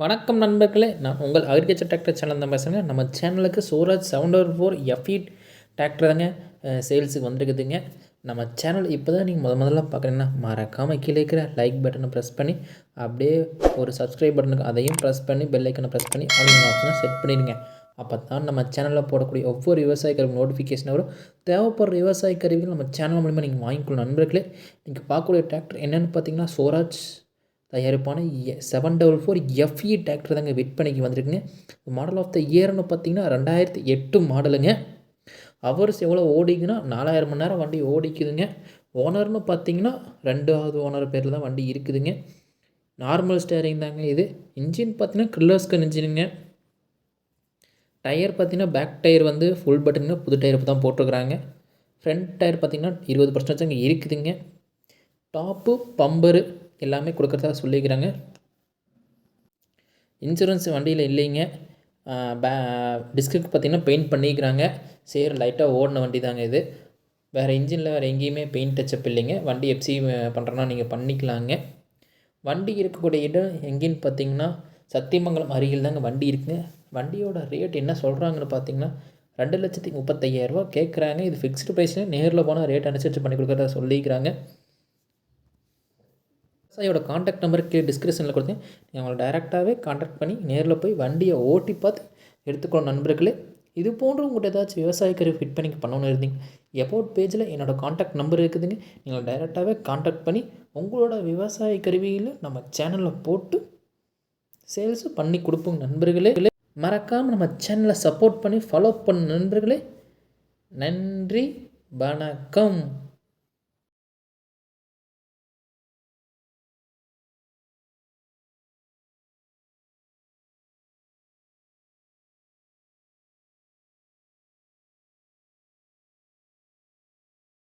வணக்கம் நண்பர்களே. நான் உங்கள் அக்ரிகல்ச்சர் டிராக்டர் சேனல் தான் பேசுகிறேன் நம்ம சேனலுக்கு Swaraj seven double four FE tractor தாங்க சேல்ஸுக்கு வந்திருக்குதுங்க. நம்ம சேனல் இப்போ தான் நீங்கள் முத முதல்ல பார்க்குறீங்கன்னா மறக்காமல் கீழே இருக்கிற லைக் பட்டனை ப்ரெஸ் பண்ணி அப்படியே ஒரு சப்ஸ்கிரைப் பட்டனுக்கு அதையும் ப்ரெஸ் பண்ணி பெல் ஐக்கனை ப்ரெஸ் பண்ணி ஆன்லைன் ஆப்ஷனை செட் பண்ணிடுங்க. அப்போ தான் நம்ம சேனலில் போடக்கூடிய ஒவ்வொரு விவசாய கருவி நோட்டிஃபிகேஷன் வரும். தேவைப்படுற விவசாய கருவிகள் நம்ம சேனல் மூலிமா நீங்கள் வாங்கிக்கொள்ள நண்பர்களே நீங்கள் பார்க்கக்கூடிய டிராக்டர் என்னென்னு பார்த்தீங்கன்னா Swaraj தயாரிப்பான seven double four FE tractor தாங்க விற்பனைக்கு வந்திருக்குங்க. மாடல் ஆஃப் த இயர்னு பார்த்தீங்கன்னா ரெண்டாயிரத்தி எட்டு மாடலுங்க ஹவர்ஸ் எவ்வளோ ஓடிக்குன்னா நாலாயிரம் மணி நேரம் வண்டி ஓடிக்குதுங்க. ஓனர்னு பார்த்தீங்கன்னா ரெண்டாவது ஓனர் பேரில் தான் வண்டி இருக்குதுங்க. நார்மல் ஸ்டேரிங் தாங்க இது. இன்ஜின் பார்த்தீங்கன்னா கில்லர்ஸ்கன் இன்ஜினுங்க டயர் பார்த்தீங்கன்னா பேக் டயர் வந்து ஃபுல் பட்டனுங்க புது டயர் தான் போட்டிருக்கிறாங்க. ஃப்ரண்ட் டயர் பார்த்தீங்கன்னா இருபது பர்சன்டேஜ் அங்கே இருக்குதுங்க. டாப்பு பம்பரு எல்லாமே கொடுக்குறதா சொல்லிக்கிறாங்க. இன்சூரன்ஸ் வண்டியில் இல்லைங்க. பே டிஸ்க்கு பார்த்திங்கன்னா பெயிண்ட் பண்ணிக்கிறாங்க. சேர் லைட்டாக ஓடின வண்டி தாங்க இது. வேறு இன்ஜினில் வேறு எங்கேயுமே பெயிண்ட் டச்சப் இல்லைங்க. வண்டி எஃப்சி பண்ணுறோன்னா நீங்கள் பண்ணிக்கலாங்க. வண்டி இருக்கக்கூடிய இடம் எங்கேன்னு பார்த்தீங்கன்னா சத்தியமங்கலம் அருகில் தாங்க வண்டி இருக்குங்க. வண்டியோட ரேட் என்ன சொல்கிறாங்கன்னு பார்த்தீங்கன்னா ரெண்டு லட்சத்தி முப்பத்தையாயிரரூபா கேட்குறாங்க இது ஃபிக்ஸ்டு ப்ரைஸ்னு நேரில் போனால் ரேட் அனுசரித்து பண்ணி கொடுக்குறதா சொல்லிக்கிறாங்க. விவசாயியோட காண்டாக்ட் நம்பருக்கு டிஸ்கிரிப்ஷனில் கொடுத்தேன். நீங்கள் அவங்களை டைரெக்டாகவே காண்டாக்ட் பண்ணி நேரில் போய் வண்டியை ஓட்டி பார்த்து எடுத்துக்கணும் நண்பர்களே இது போன்று உங்கள்கிட்ட ஏதாச்சும் விவசாய கருவி ஃபிட் பண்ணி பண்ணணும்னு இருந்தீங்க எபோட் பேஜில் என்னோடய காண்டாக்ட் நம்பர் இருக்குதுங்க. நீங்கள் டைரெக்டாகவே காண்டாக்ட் பண்ணி உங்களோட விவசாய கருவியில் நம்ம சேனலில் போட்டு சேல்ஸு பண்ணி கொடுப்போங்க நண்பர்களே. மறக்காமல் நம்ம சேனலை சப்போர்ட் பண்ணி ஃபாலோ பண்ண நண்பர்களே நன்றி வணக்கம்.